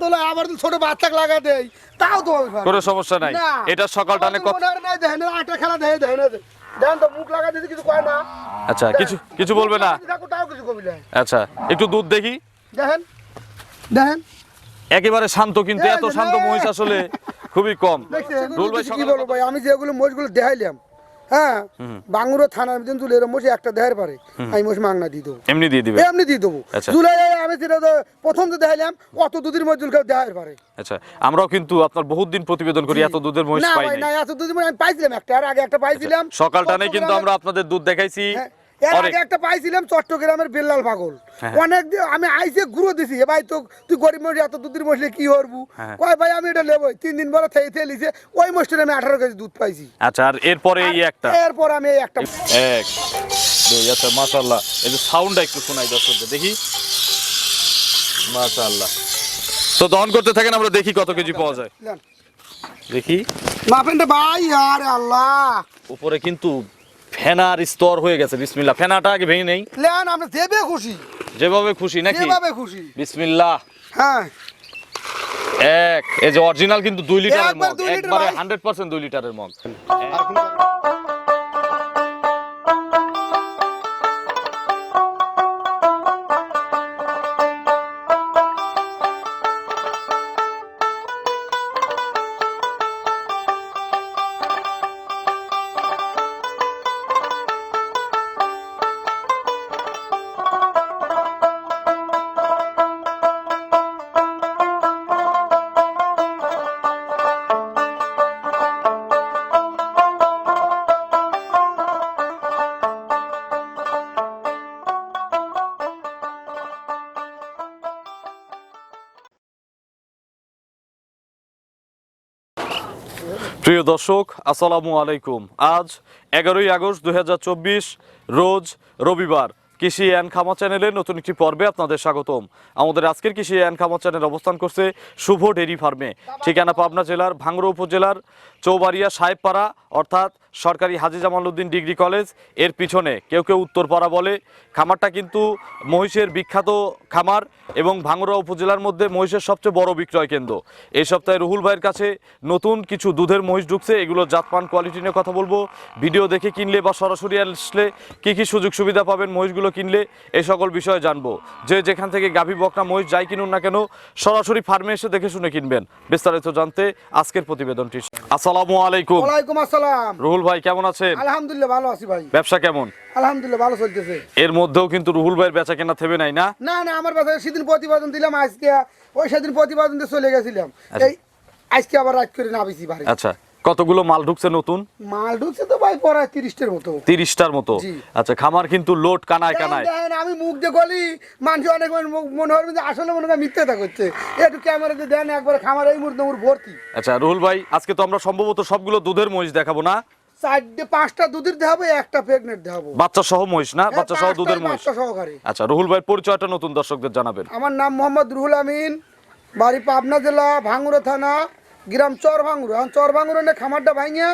শান্ত আবার ছোট বাচ্চাকে লাগা দেয় তাও তো কোনো সমস্যা নাই। এটা সকাল টানে আমাদের কত নাই, দেখেন আটা খেলা দেখে দেখেন দেখেন। তো মুখ লাগা দিতে কিছু কয় না। আচ্ছা কিছু কিছু বলবে না? তাও কিছু কবি আচ্ছা একটু দুধ দেখি। দেখেন দেখেন। একেবারে শান্ত কিন্তু এত শান্ত। মহিষ আসলে খুবই কম। দেখছেন? রুল ভাই কি বলব ভাই? আমি যেগুলো মোষগুলো দেখাইলাম হ্যাঁ বাঙ্গুরো থানার মধ্যে একটা দেহের পারে। আমি মাংনা দিয়ে দেবো। এমনি দিয়ে দিবে? এমনি দিয়ে দেবো। আচ্ছা। জুলাই আমি সেটা তো প্রথম তো দেখাইলাম অত দুধের মধ্যে কেউ দেহের পারে। আচ্ছা আমরাও কিন্তু আপনার বহুত দিন প্রতিবেদন করি এত দুধের মহিষ পাই না এত দুধের মহিষ আমি পাইছিলাম একটা আর আগে একটা পাইছিলাম। সকাল টানে কিন্তু আমরা আপনাদের দুধ দেখাইছি। হ্যাঁ, এর আগে একটা পাইছিলাম চট্টগ্রামের বেল্লাল পাগল। হ্যাঁ। অনেক আমি আইসে ঘুরো দিছি এ ভাই তো তুই গরিব এত দুধের কি করবু? হ্যাঁ। কয় ভাই আমি এটা নেব। তিন দিন পরে লিছে ওই আমি আঠারো কেজি দুধ পাইছি। আচ্ছা আর এরপরে এই একটা? এরপর আমি এই একটা এক দুই আচ্ছা মাশাল্লাহ এই যে সাউন্ডটা একটু শোনাই দর্শকদের দেখি। মাশাল্লাহ তো দহন করতে থাকেন আমরা দেখি কত কেজি পাওয়া যায়। দেখি। মাপেনটা ভাই আরে আল্লাহ। উপরে কিন্তু ফেনার স্তর হয়ে গেছে বিসমিল্লা ফেনাটা আগে ভেঙে নেই। আমরা দেবে খুশি। যেভাবে খুশি নাকি? যেভাবে খুশি। বিসমিল্লাহ। হ্যাঁ। এক এই যে অরিজিনাল কিন্তু দুই লিটারের মগ। একবারে হান্ড্রেড পার্সেন্ট দুই লিটারের মগ। প্রিয় দর্শক, আসসালামু আলাইকুম। আজ এগারোই আগস্ট দু হাজার চব্বিশ, রোজ রবিবার কৃষি অ্যান্ড খামা চ্যানেলের নতুন একটি পর্বে আপনাদের স্বাগতম। আমাদের আজকের কৃষি অ্যান্ড খামা চ্যানেল অবস্থান করছে শুভ ডেরি ফার্মে। ঠিকানা পাবনা জেলার ভাঙ্গরো উপজেলার চৌবাড়িয়া সাহেবপাড়া, অর্থাৎ সরকারি হাজি জামাল উদ্দিন ডিগ্রি কলেজের পিছনে কেউ কেউ উত্তরপাড়া বলে। খামারটা কিন্তু মহিষের বিখ্যাত খামার এবং ভাঙ্গুড়া উপজেলার মধ্যে মহিষের সবচেয়ে বড় বিক্রয় কেন্দ্র। এই সপ্তাহে রুহুল ভাইয়ের কাছে নতুন কিছু দুধের মহিষ ঢুকছে এগুলো জাতমান কোয়ালিটি নিয়ে কথা বলব। ভিডিও দেখে কিনলে বা সরাসরি আসলে কী কী সুযোগ সুবিধা পাবেন মহিষগুলো কিনলে এই সকল বিষয়ে জানব। যে যেখান থেকে গাভী বকনা মহিষ যাই কিনুন না কেন সরাসরি ফার্মে এসে দেখে শুনে কিনবেন। বিস্তারিত জানতে আজকের প্রতিবেদনটি। আসসালামু আলাইকুম। আসসালাম। রুহুল ভাই কেমন আছেন? আলহামদুলিল্লাহ ভালো আছি ভাই। ব্যবসা কেমন? আলহামদুলিল্লাহ ভালো চলতেছে। এর মধ্যেও কিন্তু রুহুল ভাইয়ের বেচা কেনা থেমে নাই না? না না আমার বাসায় সেদিন প্রতিবেদন দিলাম আজকে ওই সেদিন প্রতিবেদন দিয়ে চলে গেছিলাম। আচ্ছা। এই আজকে আবার রাত করে নাবিছি বাড়ি। আচ্ছা কতগুলো মাল ঢুকছে নতুন? মাল ঢুকছে তো ভাই পড়ায় তিরিশটার মতো। তিরিশটার মতো? আচ্ছা খামার কিন্তু লোড কানায় কানায়। আমি মুখ দিয়ে গলি মানুষ অনেক মনে হবে যে আসলে মনে হয় মিথ্যাটা করছে। একটু ক্যামেরাতে দেন একবারে খামার এই মুহূর্তে ভর্তি। আচ্ছা রুহুল ভাই আজকে তো আমরা সম্ভবত সবগুলো দুধের মহিষ দেখাবো না? চারটে পাঁচটা দুধের দেখাবো একটা প্রেগনেন্ট দেখাবো বাচ্চা সহ মহিষ না? বাচ্চা সহ দুধের মহিষ? বাচ্চা সহকারে। আচ্ছা রুহুল ভাইয়ের পরিচয়টা নতুন দর্শকদের জানাবেন। আমার নাম মোহাম্মদ রুহুল আমিন বাড়ি পাবনা জেলা ভাঙ্গুরা থানা গ্রাম চর ভাঙ্গুরা এখন চর ভাঙ্গুরা খামারটা ভাঙিয়ে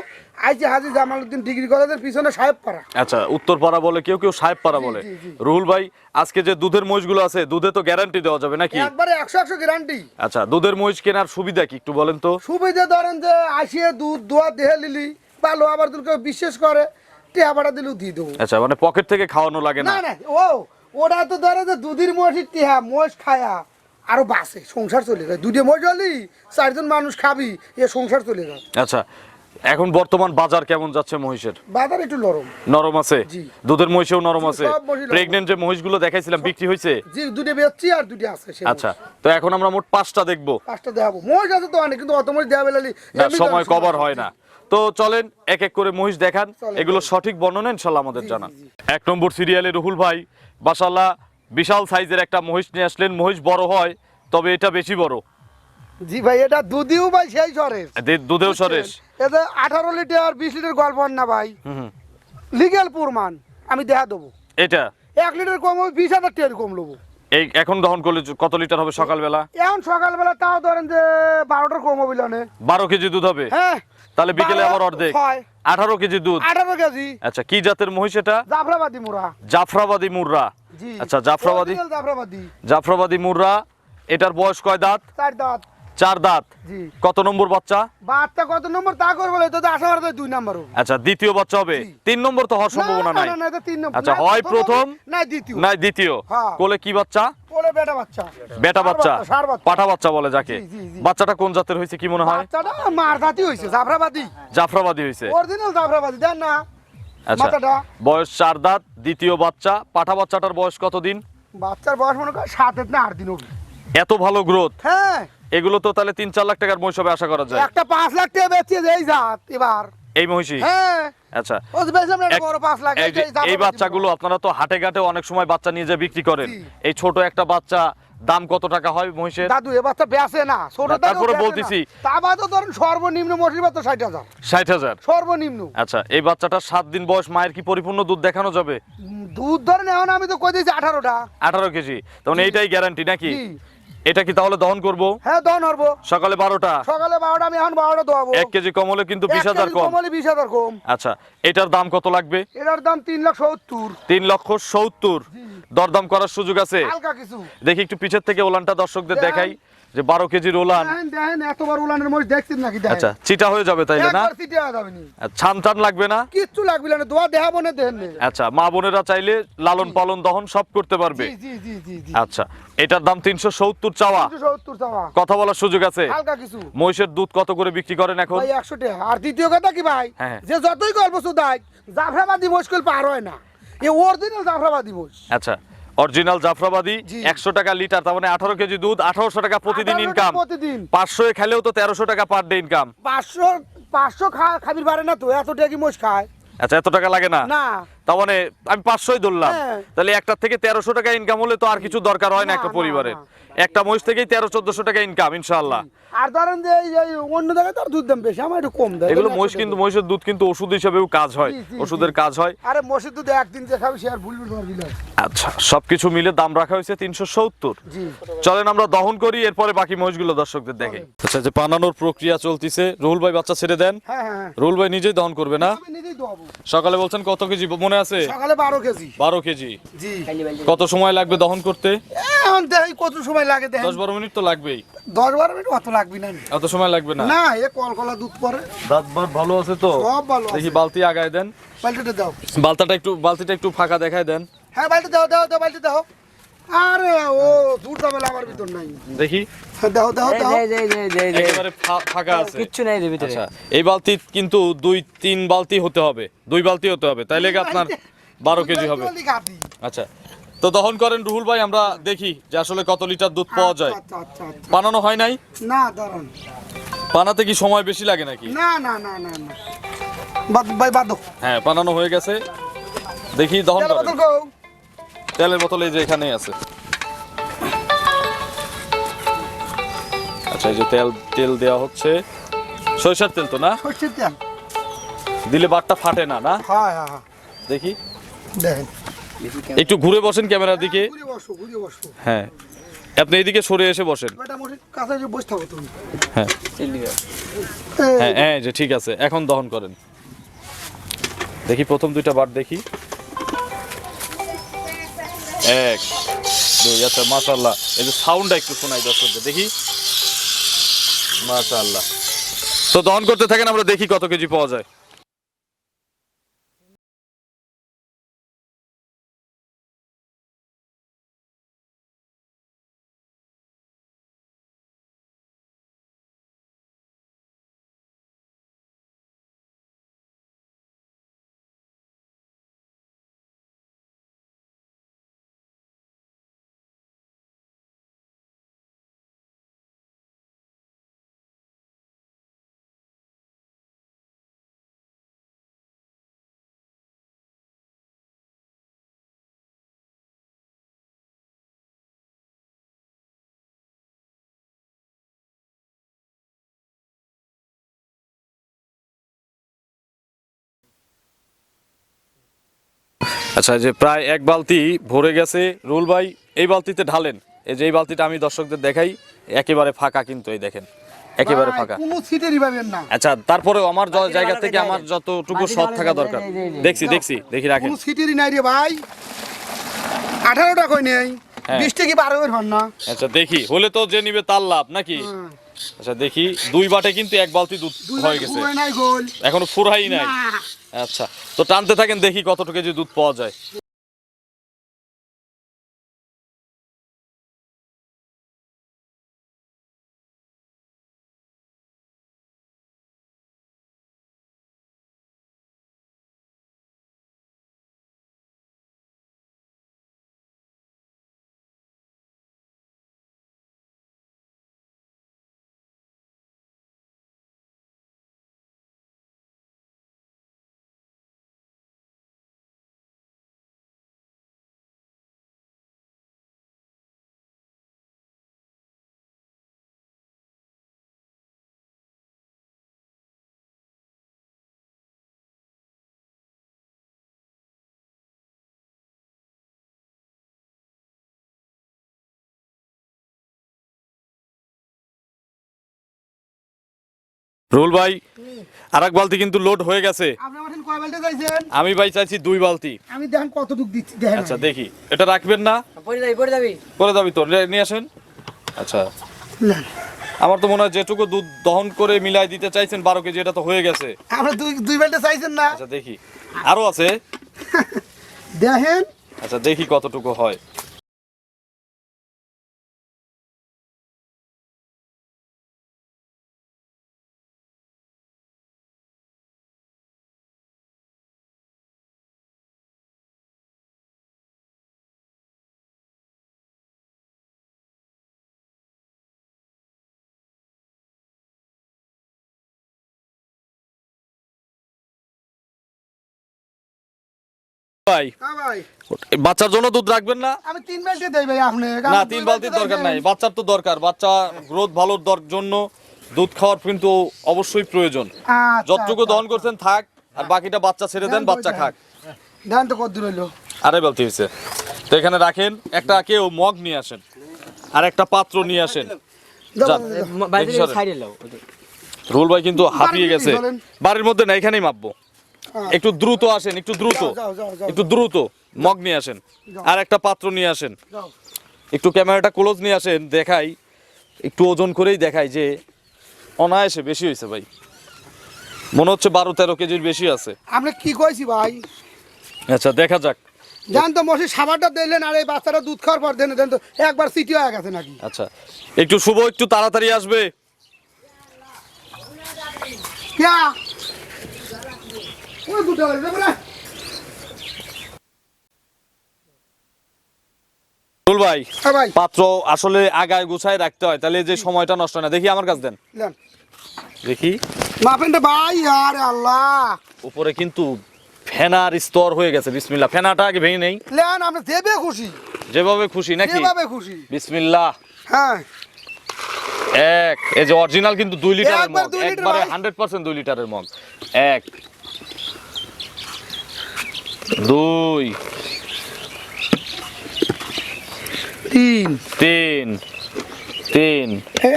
আইছি হাজি জামালউদ্দিন ডিগ্রি কলেজের পিছনে সাহেবপাড়া। আচ্ছা উত্তরপাড়া বলে কেউ কেউ সাহেব পাড়া বলে। রুহুল ভাই আজকে যে দুধের মহিষগুলো আছে দুধে তো গ্যারান্টি দেওয়া যাবে নাকি? একবারে একশো একশো গ্যারান্টি আচ্ছা দুধের মহিষ কেনার সুবিধা কি? একটু বলেন তো। সুবিধা ধরেন যে আসিয়ে দুধ দোয়া দেহে লিলি। ভালো আবার তুলকে বিশ্বাস করে টেহাবাটা দিলেও দিয়ে দেবো। আচ্ছা মানে পকেট থেকে খাওয়ানো লাগে না? না ও ওরা তো ধরে যে দুধের মহিষ টেহা মোষ খায়া আরও বাসে সংসার চলে যায়। দুধে মোষ হলি চারজন মানুষ খাবি এ সংসার চলে যায়। আচ্ছা এখন বর্তমান বাজার কেমন যাচ্ছে মহিষের? বাজার একটু নরম। নরম আছে? দুধের মহিষেও নরম আছে। মহিষ। প্রেগনেন্ট যে মহিষগুলো দেখাইছিলাম বিক্রি হয়েছে? জি দুধে বেচছি আর দুধে আছে আচ্ছা তো এখন আমরা মোট পাঁচটা দেখব। পাঁচটা দেখাবো। মোষ আছে তো অনেক কিন্তু অত মোষ দেওয়া বেলালি না সময় কভার হয় না। তো চলেন এক এক করে মহিষ দেখান। এগুলো সঠিক বর্ণনা ইনশাল্লাহ আমাদের জানান। এক নম্বর সিরিয়ালে রুহুল ভাই বাসাল্লাহ বিশাল সাইজের একটা মহিষ নিয়ে আসলেন। মহিষ বড় হয় তবে এটা বেশি বড়। জি ভাই এটা দুধিও ভাই সেই সরেস দুধেও সরেশ। এতে আঠারো লিটার বিশ লিটার গল্প না ভাই। লিগেল প্রমাণ আমি দেখা দেবো। এটা? এক লিটার কম হবে বিশ হাজার কম নেব এই এখন দহন করলে কত লিটার হবে সকালবেলা? এখন সকালবেলা তাও ধরেন যে বারোটার কম হবে বারো কেজি দুধ হবে? হ্যাঁ। তাহলে বিকেলে আবার অর্ধেক। আঠারো কেজি দুধ? আঠারো কেজি। আচ্ছা কি জাতের মহিষ এটা? জাফরাবাদি মুরা জাফরাবাদি মুর্রা আচ্ছা জাফরাবাদি জাফরাবাদি। জাফরাবাদি মুর্রা এটার বয়স কয় দাঁত? চার দাঁত। চার দাঁত। কত নম্বর বাচ্চা? বাচ্চা কত নম্বর তা করব তো আশা করা দুই নম্বর আচ্ছা দ্বিতীয় বাচ্চা হবে। তিন নম্বর তো হওয়ার সম্ভাবনা নাই। আচ্ছা, হয় প্রথম, হবে, না দ্বিতীয়। নাই দ্বিতীয়। হ্যাঁ। কোলে কি বাচ্চা? বেটা বাচ্চা। বেটা বাচ্চা। পাঠা বাচ্চা বলে যাকে। বাচ্চাটা কোন জাতের হয়েছে কি মনে হয়? বাচ্চাটা মার জাতি হয়েছে জাফরাবাদি। জাফরাবাদি হয়েছে। অরিজিনাল জাফরাবাদি দেন না। আচ্ছা বয়স চার দাঁত দ্বিতীয় বাচ্চা। পাঠা বাচ্চাটার বয়স কতদিন? বাচ্চার বয়স মনে কর সাত না আট দিন এত ভালো গ্রোথ হ্যাঁ। এগুলো তো তাহলে তিন চার লাখ টাকার মহিষবে আশা করা যায়। একটা পাঁচ লাখ টাকা বেচছে যে এই জাত এবার। এই মহিষী হ্যাঁ। আচ্ছা। তো এই বাচ্চাগুলো আপনারা তো হাটে ঘাটে অনেক সময় বাচ্চা নিয়ে যে বিক্রি করেন। এই ছোট একটা বাচ্চা দাম কত টাকা হয় মহিষের? দাদু এ বাচ্চা বেচে না ছোট তারপরে। বলতেছি। তা বাদে ধরেন সর্বনিম্ন মসির বাচ্চা ষাট হাজার। ষাট হাজার? সর্বনিম্ন। আচ্ছা এই বাচ্চাটার সাত দিন বয়স মায়ের কি পরিপূর্ণ দুধ দেখানো যাবে? দুধ ধরেন এখন আমি তো কই দিয়েছি আঠারোটা। আঠারো কেজি। তখন এইটাই গ্যারান্টি নাকি। এটা কি তাহলে দহন করব? হ্যাঁ দহন করব। সকালে বারোটা? সকালে বারোটা আমি এখন বারোটা দোয়াবো। এক কেজি কমলে কিন্তু বিশ হাজার কম কমলে বিশ হাজার কম। আচ্ছা এটার দাম কত লাগবে? এটার দাম তিন লাখ সত্তর। তিন লক্ষ সত্তর। দরদাম করার সুযোগ আছে? হালকা কিছু। দেখি একটু পিছের থেকে ওলানটা দর্শকদের দেখাই। যে বারো কেজির ওলান দেখেন দেখেন এতবার উলানের মরিচ দেখছেন নাকি? আচ্ছা চিটা হয়ে যাবে তাইলে না? একবার সিটে যাবে ছান টান লাগবে না? কিচ্ছু লাগবে না দোয়া দেখাবো না দেখেন নে। আচ্ছা মা বোনেরা চাইলে লালন পালন দহন সব করতে পারবে। জি জি জি জি আচ্ছা এটার দাম তিনশো সত্তর চাওয়া। তিনশো সত্তর চাওয়া। কথা বলার সুযোগ আছে? হালকা কিছু। মহিষের দুধ কত করে বিক্রি করেন এখন? ভাই একশো টাকা। আর দ্বিতীয় কথা কি ভাই? হ্যাঁ। যে যতই গল্প শুধাই জাফরাবাদি মুশকিল পার হয় না। এ অরিজিনাল জাফরাবাদি মোষ আচ্ছা অরিজিনাল জাফরাবাদি একশো টাকা লিটার তার মানে আঠারো কেজি দুধ আঠারোশো টাকা প্রতিদিন ইনকাম প্রতিদিন। পাঁচশো খেলেও তো তেরোশো টাকা পার ডে ইনকাম পাঁচশো পাঁচশো খা খাবির পারে না তো এত টাকা কি মোষ খায়? আচ্ছা এত টাকা লাগে না? না। তার মানে আমি পাঁচশোই ধরলাম। হ্যাঁ। তাহলে একটা থেকে তেরোশো টাকা ইনকাম হলে তো আর কিছু দরকার হয় না একটা পরিবারের একটা মহিষ থেকেই তেরো চোদ্দশো টাকা ইনকাম ইনশাল্লাহ আর ধরেন যে অন্য জায়গায় তার দুধ দাম বেশি আমার একটু কম দেয়। এগুলো মহিষ কিন্তু মহিষের দুধ কিন্তু ওষুধ হিসেবেও কাজ হয় ওষুধের কাজ হয়। আরে মসজিদ দুধ একদিন যে খাবি সে আর ভুলবি আচ্ছা সবকিছু মিলে দাম রাখা হয়েছে তিনশো সত্তর। চলেন আমরা দহন করি এরপরে বাকি মহিষগুলো দর্শকদের দেখে। আচ্ছা যে পানানোর প্রক্রিয়া চলতিছে রুহুল ভাই বাচ্চা ছেড়ে দেন। হ্যাঁ হ্যাঁ রুহুল ভাই নিজেই দহন করবে না? সকালে বলছেন কত কেজি মনে আছে? সকালে বারো কেজি। বারো কেজি। জি। কত সময় লাগবে দহন করতে? এখন দেখি কত সময় লাগে দেখেন দশ বারো মিনিট তো লাগবেই। দশ বারো মিনিট অত লাগবে না। অত সময় লাগবে না। না এ কলকলা দুধ পরে। দাঁত বার ভালো আছে তো? সব ভালো দেখি বালতি আগায় দেন। বালতিটা দাও। বালতাটা একটু বালতিটা একটু ফাঁকা দেখায় দেন। হ্যাঁ বালতি দাও দাও দাও বালতি দাও। আরে ও দূর আমার ভিতর নাই। দেখি। দাও দাও দাও। একেবারে ফাঁকা আছে। কিচ্ছু নাই এর ভিতরে। আচ্ছা এই বালতি কিন্তু দুই তিন বালতি হতে হবে। দুই বালতি হতে হবে। তাইলে কি আপনার বারো কেজি হবে? আচ্ছা তো দহন করেন রুহুল ভাই আমরা দেখি যে আসলে কত লিটার দুধ পাওয়া যায়। আচ্ছা আচ্ছা আচ্ছা। বানানো হয় নাই? না দাঁড়ান। বানাতে কি সময় বেশি লাগে নাকি? না না না না না। বাদ ভাই বাদ হ্যাঁ বানানো হয়ে গেছে। দেখি দহন করেন। তেলের বোতল এই যে এখানেই আছে। আচ্ছা এই যে তেল তেল দেওয়া হচ্ছে। সরিষার তেল তো না? সর্ষের তেল। দিলে বাটটা ফাটে না না? হ্যাঁ হ্যাঁ হ্যাঁ। দেখি। দেখেন। একটু ঘুরে বসেন ক্যামেরার দিকে। ঘুরে বসো ঘুরে বসো। হ্যাঁ। আপনি এইদিকে সরে এসে বসেন। কাছে বসে থাকো তুমি। হ্যাঁ। হ্যাঁ হ্যাঁ যে ঠিক আছে এখন দহন করেন। দেখি প্রথম দুইটা বার দেখি। এক। দুই আচ্ছা মাশাল্লাহ এই যে সাউন্ডটা একটু শোনাই দর্শকদের, দেখি। মাশাল্লাহ তো দহন করতে থাকেন, আমরা দেখি কত কেজি পাওয়া যায়। আচ্ছা যে প্রায় এক বালতি ভরে গেছে। রুল ভাই এই বালতিতে ঢালেন। এই যে এই বালতিটা আমি দর্শকদের দেখাই একেবারে ফাঁকা কিন্তু এই দেখেন। একেবারে ফাঁকা। কোনো সিটেরই পাবেন না। আচ্ছা তারপরেও আমার জায়গা থেকে আমার যতটুকু সৎ থাকা দরকার। দেখছি দেখছি দেখি রাখেন। কোনো সিটেরই নাই রে ভাই। আঠারোটা কই নেই? হ্যাঁ। বিশ টাকি বারো বের হন না? আচ্ছা দেখি। হলে তো যে নিবে তার লাভ নাকি? হ্যাঁ। আচ্ছা দেখি। দুই বাটে কিন্তু এক বালতি দুধ হয়ে গেছে। এখনও ফুরাই নাই। আচ্ছা। তো টানতে থাকেন দেখি কতটুকু দুধ পাওয়া যায়। রুল ভাই আর এক বালতি কিন্তু লোড হয়ে গেছে। আপনি আমার কয় বেলটা চাইছেন? আমি ভাই চাইছি দুই বালতি। আমি দেখেন কতটুক দিচ্ছি দেখেন। আচ্ছা দেখি। এটা রাখবেন না? পড়ে যাবি পড়ে যাবি। তো নিয়ে আসেন। আচ্ছা। আমার তো মনে হয় যেটুকু দুধ দহন করে মিলাই দিতে চাইছেন বারো কেজি এটা তো হয়ে গেছে। আপনি দুই দুই বেলটা চাইছেন না? আচ্ছা দেখি। আরও আছে? দেখেন। আচ্ছা দেখি কতটুকু হয়। ভাই। হ্যাঁ ভাই। বাচ্চার জন্য দুধ রাখবেন না? আমি তিন বেলটা দেই ভাই আপনি। না তিন বালতির দরকার নাই। বাচ্চার তো দরকার। বাচ্চা গ্রোথ ভালোর জন্য দুধ খাওয়ার কিন্তু অবশ্যই প্রয়োজন। আচ্ছা, যতটুকু দহন করছেন থাক। আর বাকিটা বাচ্চা ছেড়ে দেন বাচ্চা খাক। ধান তো কত দূর হইল। আরে বালতি হয়েছে তো এখানে রাখেন একটা কেউ মগ নিয়ে আসেন। আর একটা পাত্র নিয়ে আসেন। রুল ভাই কিন্তু হাঁপিয়ে গেছে। বাড়ির মধ্যে না এখানেই মাপবো। একটু দ্রুত আসেন একটু দ্রুত। একটু দ্রুত মগ নিয়ে আসেন। আর একটা পাত্র নিয়ে আসেন। একটু ক্যামেরাটা ক্লোজ নিয়ে আসেন দেখাই। একটু ওজন করেই দেখাই যে অনায়াসে বেশি হয়েছে ভাই। মনে হচ্ছে বারো তেরো কেজির বেশি আছে। আমরা কি কইছি ভাই? আচ্ছা দেখা যাক। জান তো মশি সাবারটা দিলেন আর এই বাচ্চাটা দুধ খাওয়ার পর দেন দেন তো একবার সিটি হয়ে গেছে নাকি? আচ্ছা একটু শুভ একটু তাড়াতাড়ি আসবে। ওই দুটো লাগবে বলে। রুল ভাই হ্যাঁ ভাই। পাত্র আসলে আগায় গুছায় রাখতে হয় তাহলে যে সময়টা নষ্ট না। দেখি আমার কাছে দেন। দেখি। মাপেন ভাই আরে আল্লাহ। উপরে কিন্তু ফেনার স্তর হয়ে গেছে বিসমিল্লাহ। ফেনাটা আগে ভেঙে নেই। লেন আপনি দেবে খুশি। যেভাবে খুশি নাকি? যেভাবে খুশি। বিসমিল্লাহ। হ্যাঁ। এক এই যে অরিজিনাল কিন্তু দুই লিটারের মগ একবারে হান্ড্রেড পার্সেন্ট দুই লিটারের মগ। এক দুই তিন। তিন তিন। হ্যাঁ।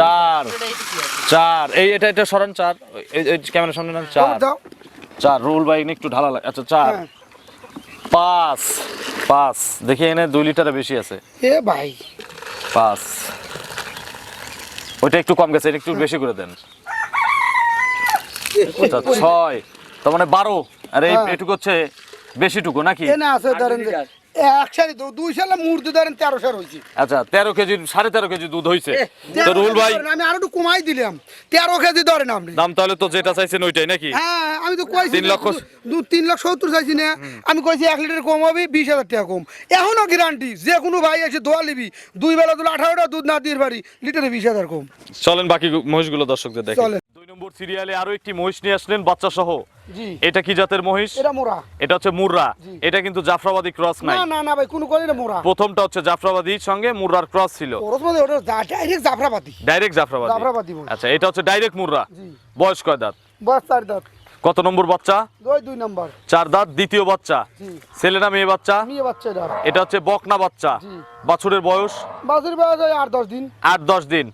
চার চার। এই এটা এটা সরান চার। ক্যামেরার সামনে না চার। চার রুল বাইক একটু ঢালা লাগে আচ্ছা চার। হ্যাঁ। পাঁচ পাঁচ। দেখি এনে দুই লিটারে বেশি আছে। এ ভাই। পাঁচ। ওইটা একটু কম গেছে এটা একটু বেশি করে দেন। ছয়। তার মানে বারো। আর এই হ্যাঁ। এটুকু হচ্ছে বেশিটুকু নাকি? না আছে ধরেন যে এক সারি দু দুই সালে মূর্তি ধরেন তেরো সার হয়েছে। আচ্ছা তেরো কেজি সাড়ে তেরো কেজি দুধ হয়েছে। তো রুল ভাই আমি আরও একটু কমাই দিলাম। তেরো কেজি ধরেন আপনি। দাম তাহলে তো যেটা চাইছেন ওইটাই নাকি? হ্যাঁ আমি তো তিন লক্ষ- দু- তিন লাখ সত্তর চাইছি না। আমি কইছি এক লিটার কম হবে বিশ হাজার টাকা কম। এখনও গ্যারান্টি যে কোনো ভাই এসে দোয়া নিবি। দুই বেলা দুটো আঠারোটা দুধ না দিয়ে পারি লিটারে বিশ হাজার কম। চলেন বাকি মহিষগুলো দর্শকদের দেখেন নম্বর সিরিয়ালে আরও একটি মহিষ নিয়ে আসলেন বাচ্চা সহ এটা কি জাতের মহিষ? এটা মোরা। এটা হচ্ছে মুররা। এটা কিন্তু জাফরাবাদী ক্রস নাই। না না না ভাই কোন করে এটা মোরা। প্রথমটা হচ্ছে জাফরাবাদীর সঙ্গে মুররার ক্রস ছিল। মধ্যে ওটা ডাইরেক্ট জাফরাবাদী। ডাইরেক্ট জাফরাবাদী। জাফরাবাদী আচ্ছা এটা হচ্ছে ডাইরেক্ট মুররা। জি। বয়স কয় দাঁত? বয়স চার দাঁত। কত নম্বর বাচ্চা? দুই নাম্বার। চার দাঁত দ্বিতীয় বাচ্চা। ছেলে না মেয়ে বাচ্চা? মেয়ে বাচ্চা এটা। হচ্ছে বকনা বাচ্চা। বাছুরের বয়স? আট দশ দিন। আট দশ দিন।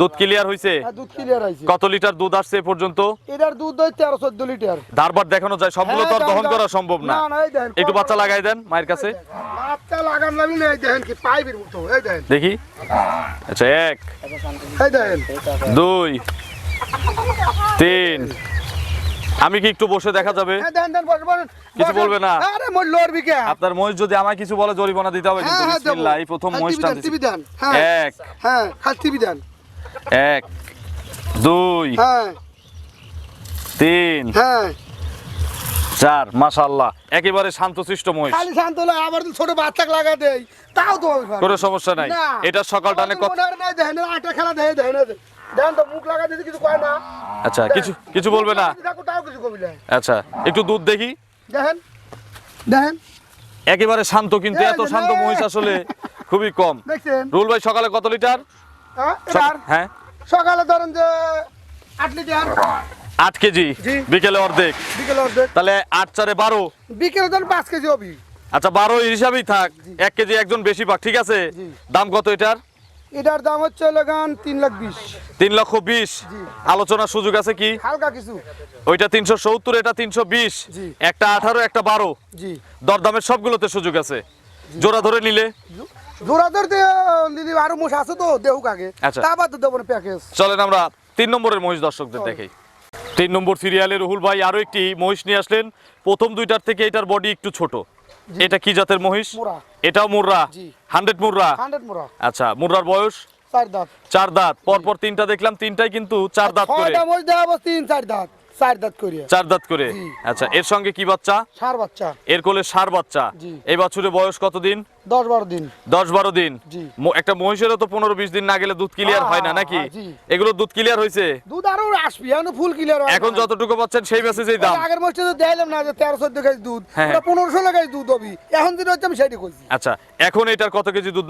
দুধ ক্লিয়ার হয়েছে দুধ ক্লিয়ার আছে কত লিটার দুধ আসছে এ পর্যন্ত? এটার দুধ ওই তেরো চোদ্দ লিটার। ধারবার দেখানো যায় সবগুলো তো আর হ্যাঁ, দহন করা সম্ভব না। একটু বাচ্চা লাগাই দেন মায়ের কাছে। বাচ্চা লাগান লাগি না দেখেন কি পাইপের মতো এই দেখেন। দেখি। আচ্ছা এক এই দেখেন। দুই তিন আমি কি একটু বসে দেখা যাবে? হ্যাঁ কিছু বলবে না? আরে মোর লড়বি কে আপনার মহিষ যদি আমায় কিছু বলে জরিমানা দিতে হবে কিন্তু হ্যাঁ হ্যাঁ বিসমিল্লাহ, এই প্রথম মহিষ টান এক হ্যাঁ দেন। এক দুই হ্যাঁ। তিন হ্যাঁ। চার মাশাল্লাহ একেবারে শান্তশিষ্ট মহিষ। খালি শান্ত হলে আবার তো ছোট বাচ্চা লাগা দেই তাও তো কোনো সমস্যা নাই। এটা সকাল টানে কত না আটা খেলা দেখে দেখেন দেখেন তো মুখ লাগা দিতে কিছু কয় না। আচ্ছা কিছু কিছু বলবে না? দেখো তাও কিছু কবি না আচ্ছা একটু দুধ দেখি। দেখেন দেখেন। একেবারে শান্ত কিন্তু এত শান্ত। মহিষ আসলে খুবই কম। দেখছেন? রুল ভাই সকালে কত লিটার? হ্যাঁ হ্যাঁ। সকালে ধরেন যে আট লিটার। আট কেজি বিকেলে অর্ধেক। বিকেলে অর্ধেক। তাহলে আট চারে বারো। বিকেলে ধরেন পাঁচ কেজি হবি আচ্ছা বারো হিসাবেই থাক। এক কেজি একজন বেশি পাক ঠিক আছে? দাম কত এটার? এটার দাম হচ্ছে লাগান তিন লাখ বিশ। তিন লক্ষ বিশ। আলোচনার সুযোগ আছে কি? হালকা কিছু। ওইটা তিনশো সত্তর এটা তিনশো বিশ। একটা আঠারো একটা বারো। জি। দরদামের সবগুলোতে সুযোগ আছে। জোড়া ধরে নিলে? জোড়া ধরতে দিদি আরও মোষ আছে তো দেহুক আগে। আচ্ছা। তা বাদ দেবো না প্যাকেজ চলেন আমরা তিন নম্বরের মহিষ দর্শকদের দেখাই। তিন নম্বর সিরিয়ালে রুহুল ভাই আরও একটি মহিষ নিয়ে আসলেন। প্রথম দুইটার থেকে এটার বডি একটু ছোট। এটা কি জাতের মহিষ? এটাও মুর্রা? হান্ড্রেড মুর্রা? আচ্ছা মুর্রার বয়স? চার দাঁত। চার দাঁত। পরপর তিনটা দেখলাম তিনটাই কিন্তু চার দাঁত করে। তিন চার দাঁত। চার দাঁত করিয়া। চার দাঁত করে? আচ্ছা এর সঙ্গে কি বাচ্চা? সার বাচ্চা। এর কোলে সার বাচ্চা? এই বাছুরের বয়স কতদিন? দশ বারো দিন। দশ বারো দিন। একটা মহিষেরও তো পনেরো বিশ দিন না গেলে দুধ ক্লিয়ার হয় না হ্যাঁ, নাকি? এগুলো দুধ ক্লিয়ার হয়েছে দুধ আরও আসবি এখন ফুল কিলার এখন যতটুকু পাচ্ছেন সেই মেসেজেই দাম। আগের মাসে তো না যে তেরো চোদ্দ কেজি দুধ হ্যাঁ। পনেরো ষোলো কেজি দুধ হবি। এখন যেটা হচ্ছে আমি সেটি কইছি। আচ্ছা এখন এটার কত কেজি দুধ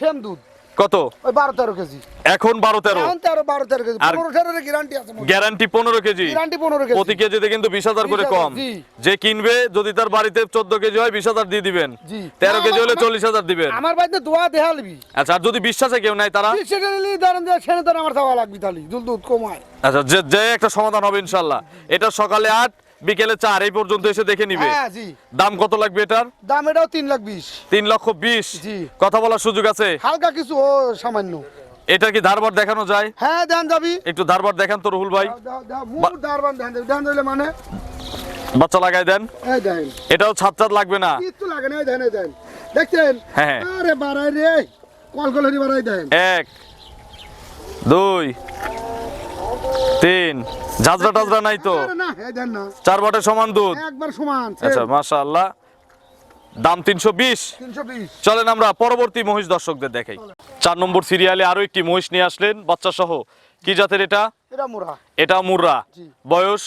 সেম দুধ। কত? ওই বারো তেরো কেজি। এখন বারো তেরো। তেরো বারো তেরো কেজি। পনেরো ষোলো গ্যারান্টি আছে গ্যারান্টি পনেরো কেজি। গ্যারান্টি পনেরো কেজি। প্রতি কেজিতে কিন্তু বিশ হাজার করে কম। যে কিনবে যদি তার বাড়িতে চোদ্দ কেজি হয় বিশ হাজার দিয়ে দিবেন। তেরো কেজি হলে চল্লিশ হাজার দিবেন। আমার বাড়িতে দোয়া দেহা লিবি আচ্ছা আর যদি বিশ্বাসে কেউ নাই তারা? সেটা আমার লাগবি তাহলে। দুধ কমায়। আচ্ছা যে একটা সমাধান হবে ইনশাল্লাহ। এটা সকালে আট বিকেলে চার এই পর্যন্ত এসে দেখে নিবে। হ্যাঁ দাম কত লাগবে এটার? দাম এটাও তিন লাখ বিশ। তিন লক্ষ বিশ? জি। কথা বলার সুযোগ আছে? হালকা কিছু ও সামান্য। এটা কি ধারবার দেখানো যায়? হ্যাঁ দেন যাবি। একটু ধারবার দেখান তো রুহুল ভাই। দারবান দেন দেন মানে? বাচ্চা লাগাই দেন। এটাও ছাদ ছাদ লাগবে না? কিচ্ছু লাগে না এই দেন দেন। দেখছেন? হ্যাঁ। আরে বাড়াই রে কল বাড়াই দেন। এক দুই তিন। ঝাঁঝরা টাজরা নাই তো? চার বাটের সমান দুধ? একবার সমান আচ্ছা মাশাআল্লাহ। দাম তিনশো বিশ। চলেন আমরা পরবর্তী মহিষ দর্শকদের দেখাই। চার নম্বর সিরিয়ালে আরও একটি মহিষ নিয়ে আসলেন বাচ্চা সহ কি জাতের এটা? এটা মোরা বয়স?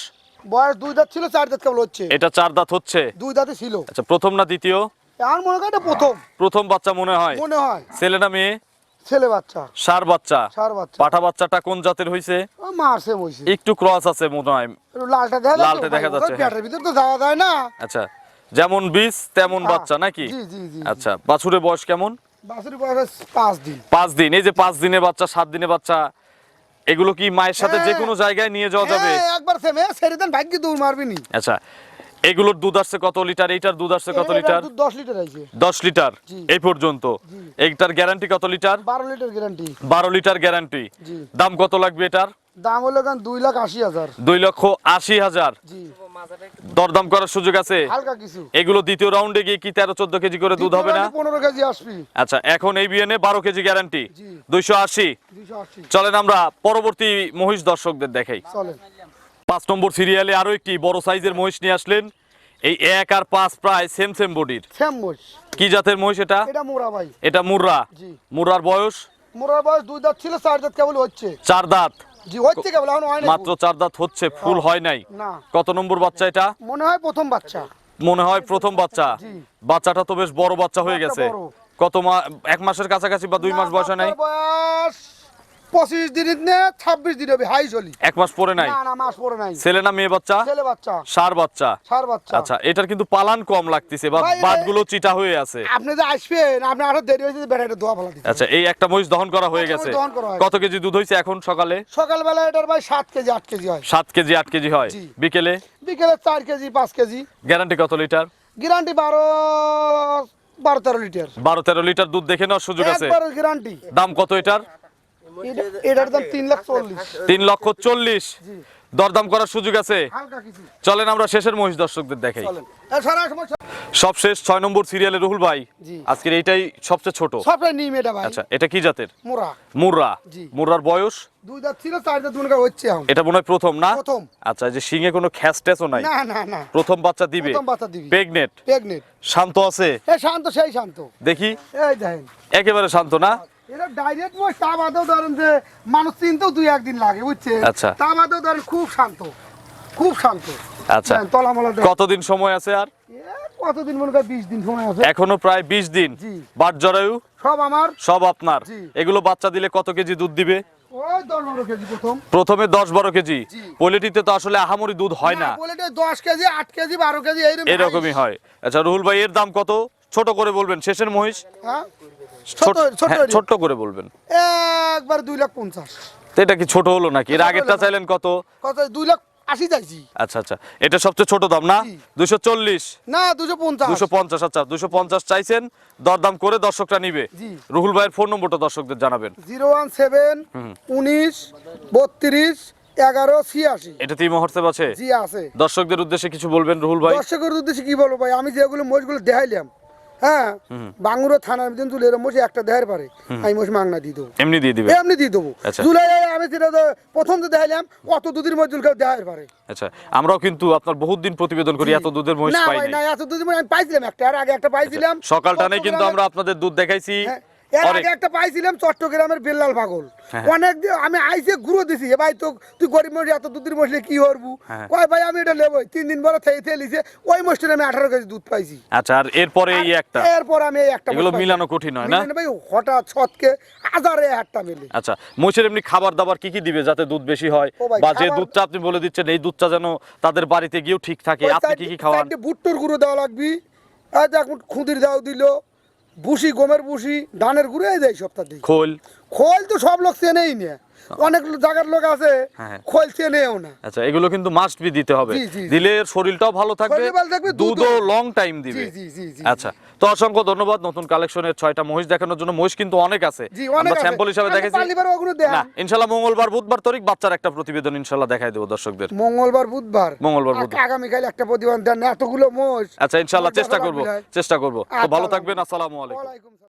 বয়স দুই দাঁত ছিল চার দাঁত কেবল হচ্ছে। এটা চার দাঁত হচ্ছে? দুই দাঁতে ছিল। আচ্ছা প্রথম না দ্বিতীয়? আর মনে এটা প্রথম। প্রথম বাচ্চা মনে হয়। মনে হয়। ছেলে না মেয়ে? ছেলে বাচ্চা। সার বাচ্চা। সার বাচ্চা। পাঠা বাচ্চাটা কোন জাতের হয়েছে ও মারছে বইছে একটু ক্রস আছে মনে হয়। লালটা দেখা লালটা দেখা যাচ্ছে, হ্যাঁ। পেটের ভিতর তো যাওয়া যায় না। আচ্ছা যেমন বীজ তেমন বাচ্চা নাকি? জি জি জি আচ্ছা বাছুরের বয়স কেমন? বাছুরি বয়স পাঁচ দিন। পাঁচ দিন এই যে পাঁচ দিনে বাচ্চা সাত দিনে বাচ্চা এগুলো কি মায়ের সাথে যে হ্যাঁ। কোনো জায়গায় নিয়ে যাওয়া যাবে? হ্যাঁ, একবার সেমে সেরে দেন ভাগ্য দৌড় আচ্ছা এগুলোর দুধ আসছে কত লিটার? এইটার দুধ আসছে কত লিটার? দুধ দশ লিটার আছে। দশ লিটার। এই পর্যন্ত। এইটার গ্যারান্টি কত লিটার? বারো লিটার গ্যারান্টি। বারো লিটার গ্যারান্টি। দাম কত লাগবে এটার? দাম হলো লাখ হাজার। লক্ষ আশি হাজার। দরদাম করার সুযোগ আছে? হালকা কিছু। এগুলো দ্বিতীয় রাউন্ডে গিয়ে কি তেরো চোদ্দ কেজি করে দুধ হবে না? পনেরো কেজি আসবি। আচ্ছা এখন এই বিএনএ কেজি গ্যারান্টি চলেন আমরা পরবর্তী মহিষ দর্শকদের দেখাই। পাঁচ নম্বর সিরিয়ালে আরও একটি বড় সাইজের মহিষ নিয়ে আসলেন। এই এক আর পাঁচ প্রায় সেম সেম বডির সেম মোষ কি জাতের মহিষ এটা? এটা মোরা ভাই। এটা মুর্রা বয়স? মোরার বয়স দুই দাঁত ছিল চার দাঁত কেবল হচ্ছে। চার দাঁত। জি হচ্ছে কেবল এখন হয় না মাত্র চার দাঁত হচ্ছে ফুল হয় নাই। না। কত নম্বর বাচ্চা এটা? মনে হয় প্রথম বাচ্চা। মনে হয় প্রথম বাচ্চা। বাচ্চাটা তো বেশ বড় বাচ্চা হয়ে গেছে। কত মাস এক মাসের কাছাকাছি বা দুই মাস বয়স নাই? বয়স পঁচিশ দিন নে ছাব্বিশ দিন হবে হাই চলি এক মাস পরে নাই? না না মাস পরে নাই। ছেলে না মেয়ে বাচ্চা? ছেলে বাচ্চা। সার বাচ্চা? সার বাচ্চা। আচ্ছা এটার কিন্তু পালান কম লাগতেছে বা চিটা হয়ে আছে। আপনি যে আসবেন আপনি আরও দেরি হয়েছে বেড়াটা দোয়া দিতে আচ্ছা এই একটা মহিষ দহন করা হয়ে গেছে। কত কেজি দুধ এখন সকালে? সকালবেলা এটার ভাই সাত কেজি আট কেজি হয়। সাত কেজি আট কেজি হয়। বিকেলে? বিকেলে চার কেজি পাঁচ কেজি। গ্যারান্টি কত লিটার? গ্যারান্টি বারো বারো তেরো লিটার। বারো তেরো লিটার দুধ দেখে নেওয়ার সুযোগ আছে। গ্যারান্টি। দাম কত এটার? এটার দাম তিন লাখ চল্লিশ। তিন লক্ষ চল্লিশ। দরদাম করার সুযোগ আছে? চলেন আমরা শেষের মহিষ দর্শকদের দেখাই। চলেন। এ, সারা সময় সব- সবশেষ ছয় নম্বর সিরিয়ালে রুহুল ভাই। আজকের এইটাই সবচেয়ে ছোট। এটা আচ্ছা এটা কি জাতের? মোরা। মুর্রা বয়স? দুই দাঁত ছিল চার দাঁত দুনকা হচ্ছে এখন। এটা মনে হয় প্রথম না? প্রথম। আচ্ছা যে কোনো খ্যাস ট্যাসও নাই? না না না। প্রথম বাচ্চা দিবে? প্রথম বাচ্চা দিবি। প্রেগনেট শান্ত আছে? শান্ত সেই শান্ত। দেখি। একেবারে শান্ত না? এটা ডাইরেক্ট মোষ তা বাদেও ধরেন যে মানুষ চিনতেও দুই একদিন লাগে বুঝছে আচ্ছা। তা বাদেও ধরেন খুব শান্ত খুব শান্ত। আচ্ছা। দেখ কতদিন সময় আছে আর? কতদিন মনে করেন বিশ দিন সময় আছে? এখনও প্রায় বিশ দিন। বাট জরায়ু? সব আমার। সব আপনার। এগুলো বাচ্চা দিলে কত কেজি দুধ দিবে? প্রথম। দশ বারো কেজি। পোলিটিতে তো আসলে আহামরি দুধ হয় না। দশ কেজি আট কেজি বারো কেজি এরকমই হয়। আচ্ছা রুহুল ভাই এর দাম কত? ছোট করে বলবেন। শেষের মহিষ? হ্যাঁ ছোট ছোট্ট করে বলবেন। একবার দুই লাখ পঞ্চাশ। এটা কি ছোট হলো নাকি? এর আগেরটা চাইলেন কত? কত? দুই লাখ আশি চাইছি। আচ্ছা আচ্ছা। এটা সবচেয়ে ছোট দাম না? দুশো চল্লিশ? না দুশো পঞ্চাশ। দুশো পঞ্চাশ আচ্ছা। দুশো পঞ্চাশ চাইছেন দরদাম করে দর্শকরা নিবে। রুহুল ভাইয়ের ফোন নম্বরটা দর্শকদের জানাবেন। জিরো ওয়ান সেভেন উনিশ বত্রিশ এগারো ছিয়াশি। এটা তিন হোয়াটসঅ্যাপ আছে? জি আছে। দর্শকদের উদ্দেশ্যে কিছু বলবেন রুহুল ভাই? দর্শকের উদ্দেশ্যে কি বলব ভাই? আমি যেগুলো মোষগুলো দেখাইলাম হ্যাঁ বাঙ্গুরো থানার মধ্যে জুলের এরকম একটা দেহের পারে। আমি মোষ মাংনা দিয়ে দেবো। এমনি দিয়ে দিবে? এমনি দিয়ে দেবো। আচ্ছা। জুলাই আমি যেটা প্রথম তো দেখাইলাম অত দুধের মধ্যে জুলকে দেহের পারে। আচ্ছা আমরাও কিন্তু আপনার বহুত দিন প্রতিবেদন করি এত দুধের মহিষ না পাই ভাই না এত দুধের আমি পাইছিলাম একটা আর আগে একটা পাইছিলাম। সকালটানে কিন্তু আমরা আপনাদের দুধ দেখাইছি। হ্যাঁ, এর আগে একটা পাইছিলাম চট্টগ্রামের বেল্লাল পাগল। হ্যাঁ। অনেক আমি আইসে দিছি এ ভাই তো তুই গরিব মানুষ এত দুধের মশলে কি করব? হ্যাঁ। কয় ভাই আমি এটা নেব তিন দিন পরে থেকে থেকে লিছে ওই মশলে আমি আঠারো কেজি দুধ পাইছি। আচ্ছা আর এরপরে এই একটা? এরপর আমি এই একটা এগুলো মিলানো কঠিন হয় না? ভাই হঠাৎ ছটকে হাজারে মেলে। আচ্ছা মহিষের এমনি খাবার দাবার কি কি দিবে যাতে দুধ বেশি হয়? বা যে দুধটা আপনি বলে দিচ্ছেন এই দুধটা যেন তাদের বাড়িতে গিয়েও ঠিক থাকে। আপনি কি কি খাওয়ান? ভুট্টোর গুঁড়ো দেওয়া লাগবে। খুদির দাও দিল। ভুসি গমের বুসি ডানের ঘুরে দেয় সপ্তাহ খোল। খোল তো সব লোক চেনেই না। অনেক জায়গার লোক আছে হ্যাঁ। খোল চেনেও না। আচ্ছা এগুলো কিন্তু মাস্ট বি দিতে হবে। দিলে শরীরটাও ভালো থাকবে দুধও লং টাইম দিবে। আচ্ছা তো অসংখ্য ধন্যবাদ নতুন কালেকশনের ছয়টা মহিষ দেখানোর জন্য। মহিষ কিন্তু অনেক আছে। আমরা স্যাম্পল হিসাবে দেখেছি। না মঙ্গলবার বুধবার তারিখ বাচ্চার একটা প্রতিবেদন ইনশাল্লাহ দেখাই দেবো দর্শকদের। মঙ্গলবার বুধবার। মঙ্গলবার, বুধবার। আগামীকাল একটা প্রতিবেদন দেন এতগুলো মোষ আচ্ছা ইনশাল্লাহ চেষ্টা করব চেষ্টা করব। তো আচ্ছা, ভালো থাকবেন আসসালামু আলাইকুম।